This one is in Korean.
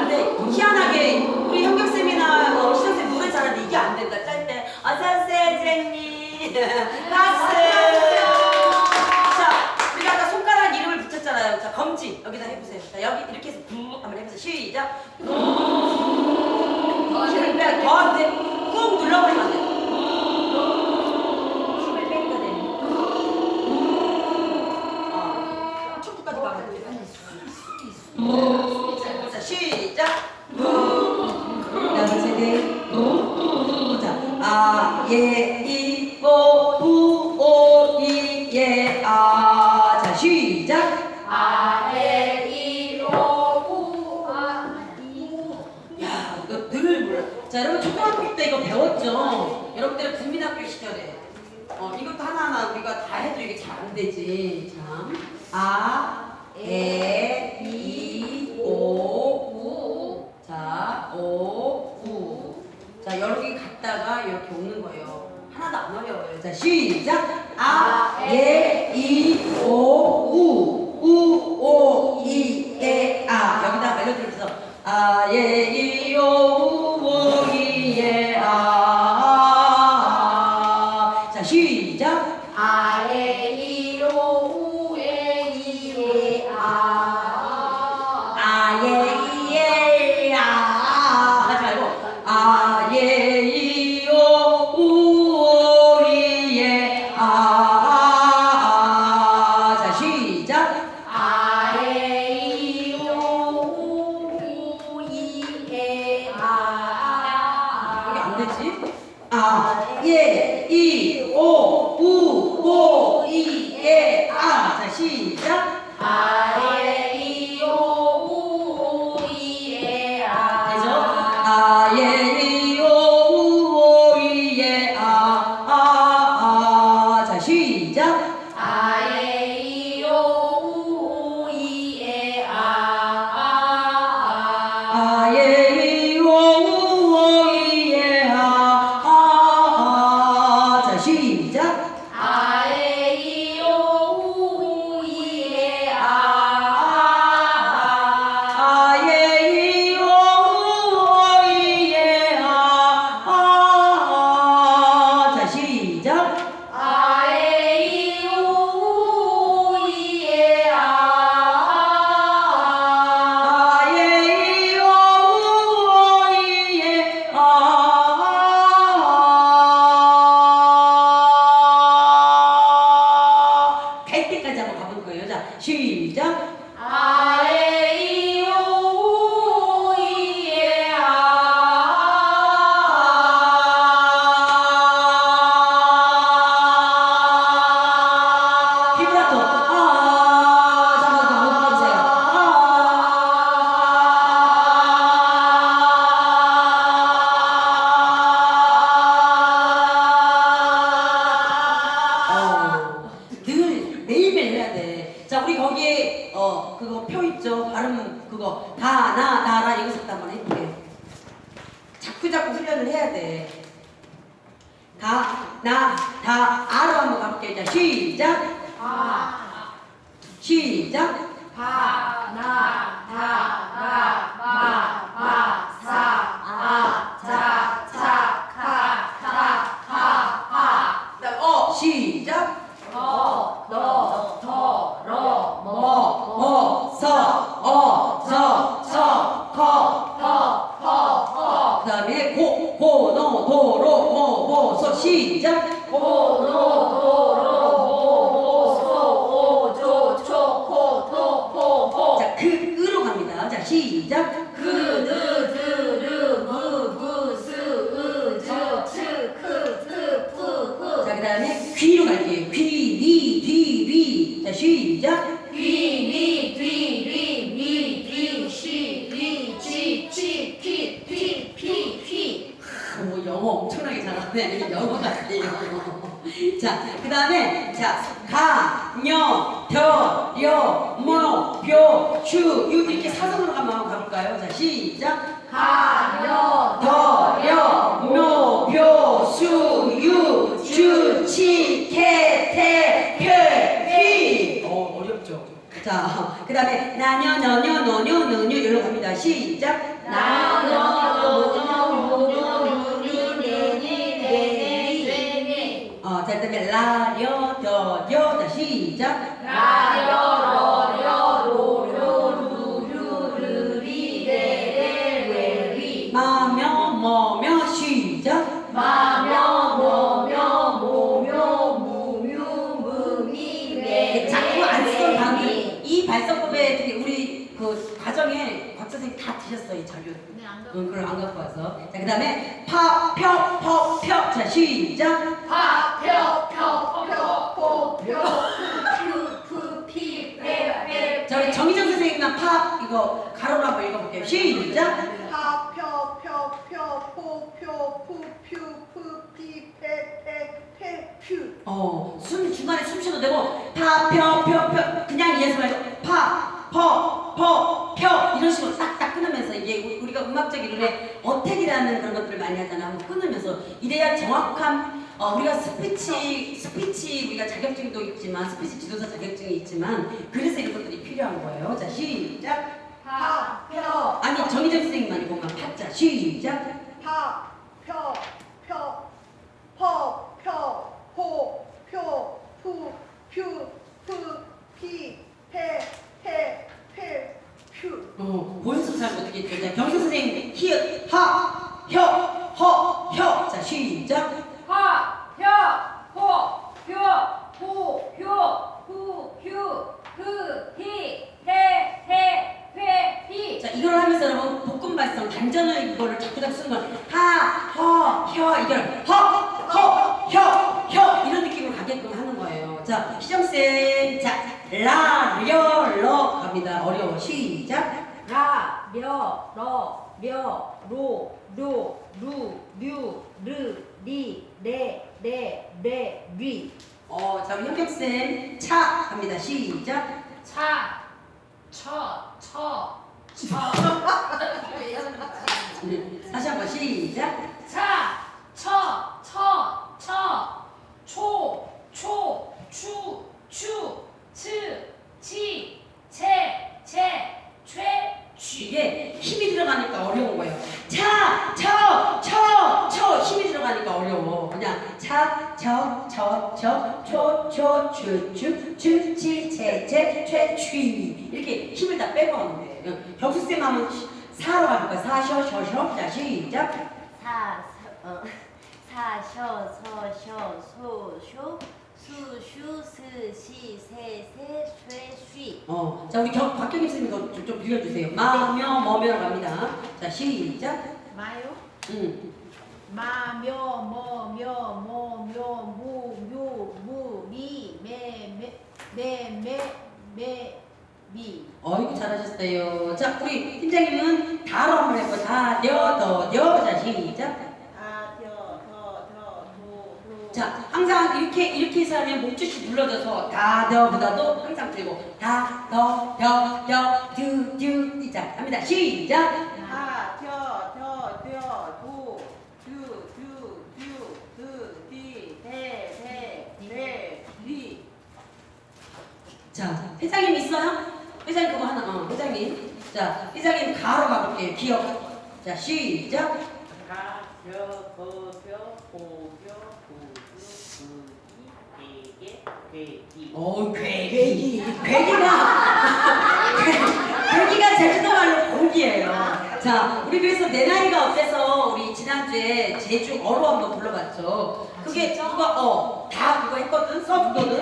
안 돼. 희한하게 우리 현경 쌤이나 어, 시정쌤 노래 잘하는데 이게 안 된다. 짤 때. 어서오세요, 선생님. 박수. 자, 우리 아까 손가락 이름을 붙였잖아요. 자, 검지. 여기다 해보세요. 자, 여기 이렇게 해서 부 한번 해보세요. 시작. 힘을 빼. 더안 돼. 꾹 눌러버리면 안 돼. 다음 세대. 자, 아, 예, 이, 오, 우, 오, 이, 예, 아. 자, 시작. 야, 이거 늘 몰라. 자, 여러분 초등학교 때 이거 배웠죠? 여러분들은 국민학교 시절에. 어, 이것도 하나하나 우리가 다 해도 이게 잘 안 되지. 참. 아, 에, 이, 오, 우. 자, 오, 우. 자, 여기 갔다가 이렇게 오는 거예요. 하나도 안 어려워요. 자, 시작. 아, 예, 이, 오, 우. 우, 아, 예, 매일매일 해야 돼. 자, 우리 거기에 어 그거 표 있죠? 발음 그거 다, 나, 나라 이것부터 한번 해볼게. 자꾸 자꾸 훈련을 해야 돼. 다, 나, 다, 아로 한번 가볼게요. 자, 시작. 시작. 그다음 어, 시작. 뭐, 뭐, 서, 어, 저, 저, 커. 그다음에 고, 고, 노, 도, 로, 모, 모, 서, 시작. 자, 영어 엄청나게 잘하네. 영어 같아요. 자, 그 다음에 자, 가, 녀, 더, 여, 모, 표, 슈 요- 이렇게 사선으로 한번 가볼까요? 자, 시작. 더, 여, 모, 표, 수, 유, 주, 치, 태, 태, 표, 휘. 어, 어렵죠? 자, 그 다음에 나녀 너녀 너녀 너녀 이리로 갑니다. 시작. 어, 그다음에 라려 더려 자 시작. 마며 뭐며 시작. 네, 자꾸 안 쓰던 단어들 이 발성법에 되게 우리 그 과정에 곽 선생님 다 드셨어 이 자료. 응, 그걸 안 갖고 와서. 자, 그 다음에 파, 펴, 퍼, 펴. 자, 시작. 자, 우리 정희정 선생님만 파 이거 가로로 한번 읽어볼게요. 시작. 어, 숨 중간에 숨 쉬어도 되고 파, 펴, 펴, 펴 그냥 이해하지 말고 파, 퍼, 퍼, 펴 이런 식으로 딱딱 끊으면서 이게 우- 우리가 음악적 이론에 어택이라는 그런 것들을 많이 하잖아. 끊으면서 이래야 정확한 어, 우리가 스피치 스피치 우리가 자격증도 있지만 스피치 지도사 자격증이 있지만 그래서 이런 것들이 필요한 거예요. 자 시작. 아니 정희정 선생님만 이거만 파자 시작. 어, 본수 잘 못하겠죠. 자 경수 선생님 히읗 하, 혀, 허, 혀. 자 시작. 자 이걸 하면서 여러분 볶음 발성 단전을 이거를 자꾸 자꾸 쓰는 건 하, 허, 혀 이걸 허, 허, 혀, 혀 이런 느낌으로 가게끔 하는 거예요. 자 희정 쌤, 자 라, 려, 러 갑니다. 어려워. 시작. 라, 려, 러, 려, 로, 료, 루, 류, 르, 리, 레, 레, 레, 리. 어, 자 우리 현경 쌤, 차 갑니다. 시작. 차, 처, 처, 처. 네, 다시 한번 시작. 차, 처, 처, 처. 초, 초, 추, 추, 츠, 치, 채, 채, 최, 쥐. 이게 힘이 들어가니까 어려운 거예요. 차, 쳐, 쳐, 쳐 힘이 들어가니까 어려워. 그냥 차, 쳐, 쳐, 쳐, 초, 초, 추, 추, 추, 치, 채, 채, 최, 취 이렇게 힘을 다 빼고 하는 거예요. 경수쌤 하면 시- 사로 거야. 사, 셔, 셔, 셔. 자, 시작. 사, 서, 어, 사, 셔, 서, 셔, 소, 쇼, 수, 슈, 스, 시, 세, 세, 쇠, 쉬. 어, 자, 우리 경, 박경임 쌤 이거 좀, 좀 빌려주세요. 마며, 뭐며 갑니다. 자, 시작. 마요? 음. 마, 며, 뭐, 며, 뭐, 며, 무, 묘, 무, 미, 매, 매, 매, 매, 매, 미. 어이구 잘하셨어요. 자, 우리 팀장님은 다로 한번 해보 다, 려, 더, 려. 자, 시작. 더, 더. 자, 항상 이렇게, 이렇게 해서 하면 목젖이 눌러져서 다, 더 보다도 항상 들고 다, 더, 더, 더, 드, 드, 시작. 합니다. 시작. 하, 겨, 더, 더, 도, 두, 두, 두, 드, 디, 대, 대, 대, 리. 자, 회장님 있어요? 회장님 그거 하나, 어, 회장님. 자, 회장님 가로 가볼게요. 기억. 자, 시작. 가, 벼, 거, 벼, 호, 벼, 구, 주, 구, 이, 돼지. 어, 괴기. 괴기가, 괴- 괴기가 제주도 말로 고기예요. 자, 우리 그래서 내 나이가 어때서 우리 지난주에 제주 어로 한번 불러봤죠. 그게 그거 어, 다 그거 했거든, 써봤거든.